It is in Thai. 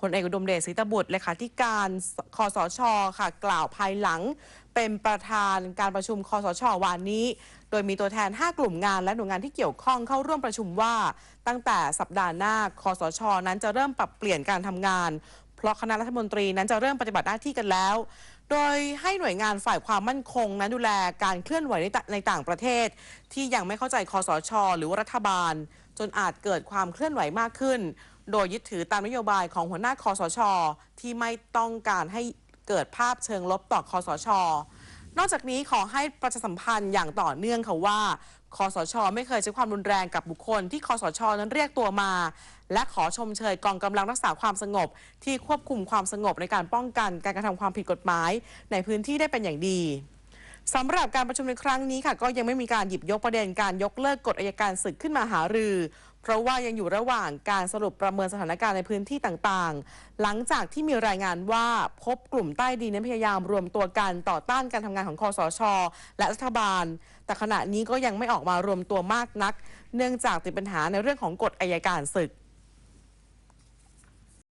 พลเอกอุดมเดชศรีตบุตรเลขาธิการคอสชค่ะ กล่าวภายหลัง เป็นประธานการประชุมคอสชวันนี้ โดยมีตัวแทน 5 กลุ่มงานและหน่วยงานที่เกี่ยวข้องเข้าร่วมประชุมว่า ตั้งแต่สัปดาห์หน้าคอสช นั้นจะเริ่มปรับเปลี่ยนการทำงาน เพราะคณะรัฐมนตรีนั้นจะเริ่มปฏิบัติหน้าที่กันแล้ว โดยให้หน่วยงานฝ่ายความมั่นคง นั้นดูแลการเคลื่อนไหวในต่างประเทศ ที่ยังไม่เข้าใจคอสช หรือรัฐบาล จนอาจเกิดความเคลื่อนไหวมากขึ้น โดยยึดถือตามนโยบายของหัวหน้าคอสช ที่ไม่ต้องการให้เกิดภาพเชิงลบต่อคอสช นอกจากนี้ขอให้ประชาสัมพันธ์อย่างต่อเนื่องค่ะว่าคอสช ไม่เคยใช้ความรุนแรงกับบุคคลที่คอสช นั้นเรียกตัวมา และขอชมเชยกองกำลังรักษาความสงบ ที่ควบคุมความสงบในการป้องกันการกระทำความผิดกฎหมาย ในพื้นที่ได้เป็นอย่างดีสำหรับการประชุมในครั้งนี้ค่ะ ก็ยังไม่มีการหยิบยกประเด็นการยกเลิกกฎอายการศึกขึ้นมาหารือ เพราะว่ายังอยู่ระหว่างการสรุปประเมินสถานการณ์ในพื้นที่ต่างๆ หลังจากที่มีรายงานว่าพบกลุ่มใต้ดินนั้นพยายามรวมตัวกันต่อต้านการทำงานของคอสช และรัฐบาล แต่ขณะนี้ก็ยังไม่ออกมารวมตัวมากนัก เนื่องจากติดปัญหาในเรื่องของกฎอายการศึก